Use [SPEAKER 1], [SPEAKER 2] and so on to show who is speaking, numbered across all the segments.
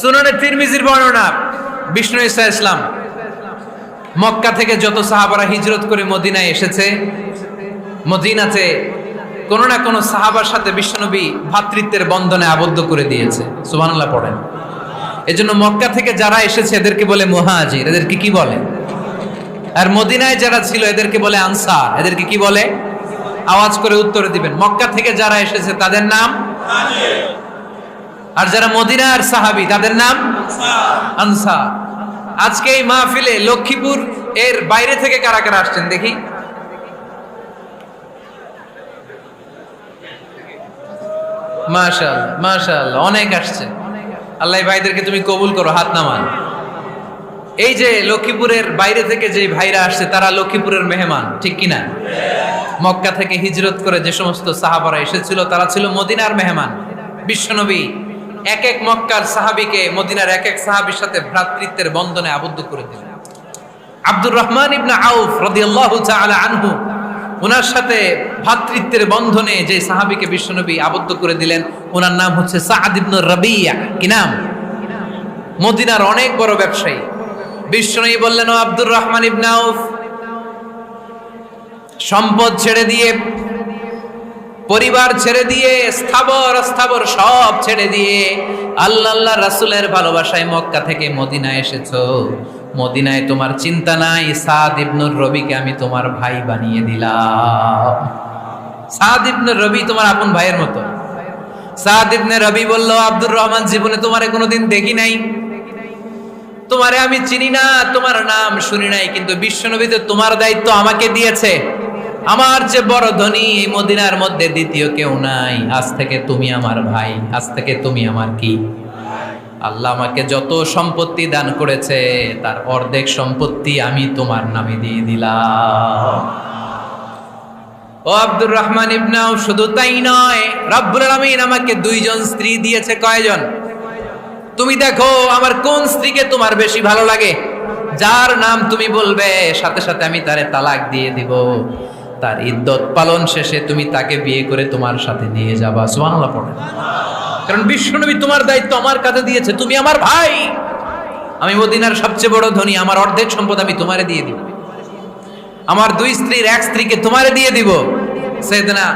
[SPEAKER 1] সুনানে তিরমিজির বর্ণনা, বিষ্ণু ইসা ইসলাম। মক্কা থেকে যত সাহাবারা হিজরত করে মদিনায় এসেছে, মদিনাতে কোনো না কোনো সাহাবার সাথে বিশ্বনবী ভ্রাতৃত্বের বন্ধনে আবদ্ধ করে দিয়েছে। সুবহানাল্লাহ পড়েন। এজন্য মক্কা থেকে যারা এসেছে, এদেরকে বলে মুহাজির। এদেরকে কি বলে? আর মদিনায় যারা ছিল, এদেরকে বলে আনসার। এদেরকে কি বলে? আওয়াজ করে উত্তর দিবেন। মক্কা থেকে যারা এসেছে, তাদের নাম? আর যারা মদিনার সাহাবি, তাদের নাম? আনসার। আজকে এই মাহফিলে লক্ষ্মীপুর এর বাইরে থেকে কারা কারা আসছেন দেখি? মাশাআল্লাহ মাশাআল্লাহ, অনেক আসছে। আল্লাহ ভাইদেরকে তুমি কবুল করো, হাত নামান। এই যে লক্ষ্মীপুরের বাইরে থেকে যে ভাইরা আসছে, তারা লক্ষ্মীপুরের মেহমান, ঠিক কিনা? মক্কা থেকে হিজরত করে যে সমস্ত সাহাবারা এসেছিল, তারা ছিল মদিনার মেহমান, বিশ্বনবী। এক এক মক্কার সাহাবিকে মদিনার এক এক সাহাবির সাথে ভ্রাতৃত্বের বন্ধনে আবদ্ধ করে দিলেন আব্দুর রহমান ইবনা আউফ রাদিয়াল্লাহু তাআলা আনহু ওনার সাথে ভ্রাতৃত্বের বন্ধনে যে সাহাবিকে বিশ্বনবী আবদ্ধ করে দিলেন ওনার নাম হচ্ছে সাআদ ইবনে রাবিয়া। কি নাম? মদিনার অনেক বড় ব্যবসায়ী। বিশ্বনবী বললেন আব্দুর রহমান ইবনে আউফ, সম্পদ ছেড়ে দিয়ে, পরিবার ছেড়ে দিয়ে, স্থাবর স্থাবর সব ছেড়ে দিয়ে আল্লাহ আল্লাহ রাসুলের ভালোবাসায় মক্কা থেকে মদিনায় এসেছ। মদিনায় তোমার চিন্তা নাই, সাদ ইবনুর রবিকে আমি তোমার ভাই বানিয়ে দিলাম। সাদ ইবনুর রবি তোমার আপন ভাইয়ের মতো। সাদ ইবনে রবি বলল আব্দুর রহমান, জীবনে তোমারে কোনোদিন দেখি নাই। তোমারে আমি চিনি না, তোমার নাম শুনি নাই, কিন্তু বিশ্বনবীতে তোমার দায়িত্ব আমাকে দিয়েছে। আমার যে বড় ধনী, এই মদিনার মধ্যে দ্বিতীয় কেউ নাই। আজ থেকে তুমি আমার ভাই, আজ থেকে তুমি আমার কি? আল্লাহ আমাকে যত সম্পত্তি দান করেছে, তার অর্ধেক সম্পত্তি আমি তোমার নামে দিয়ে দিলাম। ও আব্দুর রহমান ইবনাও শুধু তাই নয়, রব্বুল আলামিন আমাকে দুইজন স্ত্রী দিয়েছে, কয়জন? তুমি দেখো আমার কোন স্ত্রীকে তোমার বেশি ভালো লাগে? যার নাম তুমি বলবে, সাথে সাথে আমি তারে তালাক দিয়ে দিব। তার ইদ্যত পালন শেষে তুমি তাকে বিয়ে করে তোমার সাথে নিয়ে যাবা। সুবহানাল্লাহ পড়ে। কারণ বিশ্বনবী তোমার দায়িত্ব আমার কাছে দিয়েছে, তুমি আমার ভাই। আমি মদিনার সবচেয়ে বড় ধনী, আমার অর্ধেক সম্পদ আমি তোমারে দিয়ে দিব। আমার দুই স্ত্রীর এক স্ত্রীকে তোমারে দিয়ে দিব। সৈয়দনা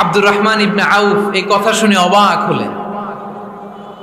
[SPEAKER 1] আব্দুর রহমান ইবনে আউফ এই কথা শুনে অবাক হলেন।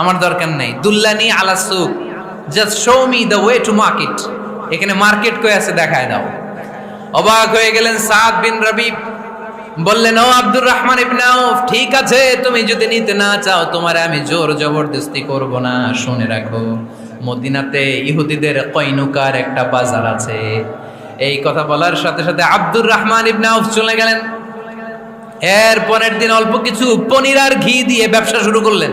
[SPEAKER 1] আমার দরকার নাই। দুল্লানি আলা সুক। Just show me the way to market এখানে মার্কেট কই আছে দেখায় দাও। অবাক হয়ে গেলেন সাদ বিন রবি বললেন, ও আব্দুর রহমান ইবনে আউফ, ঠিক আছে, তুমি যদি নিতে না চাও, তোমার আমি জোর জবরদস্তি করব না। শুনে রাখো, মদিনাতে ইহুদিদের কইনুকার একটা বাজার আছে। এই কথা বলার সাথে সাথে আব্দুর রহমান ইবনে আউফ চলে গেলেন। এর পরের দিন অল্প কিছু পনির আর ঘি দিয়ে ব্যবসা শুরু করলেন।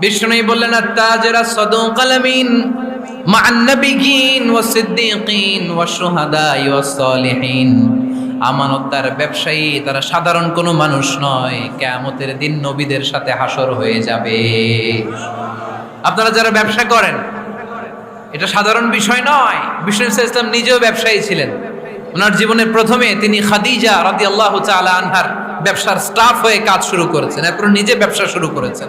[SPEAKER 1] বিষ্ণু বললেন, আত্তাজেরা সদুক আলামিন মা'আন নাবিয়িন ওয়াস সিদ্দিকিন ওয়াস শুহাদা ওয়াস সালিহিন। আমানতদার ব্যবসায়ী, তারা সাধারণ কোনো মানুষ নয়, কিয়ামতের দিন নবীদের সাথে হাসর হয়ে যাবে। আপনারা যারা ব্যবসা করেন, এটা সাধারণ বিষয় নয়, বিষ্ণু ইসলাম নিজেও ব্যবসায়ী ছিলেন। ওনার জীবনের প্রথমে তিনি খাদিজা রাদিয়াল্লাহু তাআলা আনহার ব্যবসার স্টাফ হয়ে কাজ শুরু করেছেন, এরপর নিজে ব্যবসা শুরু করেছেন।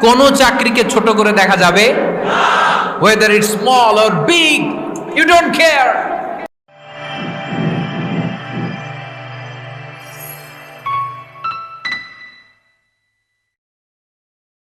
[SPEAKER 1] কোন চাকরিকে ছোট করে দেখা যাবে? Whether it's small or big you don't care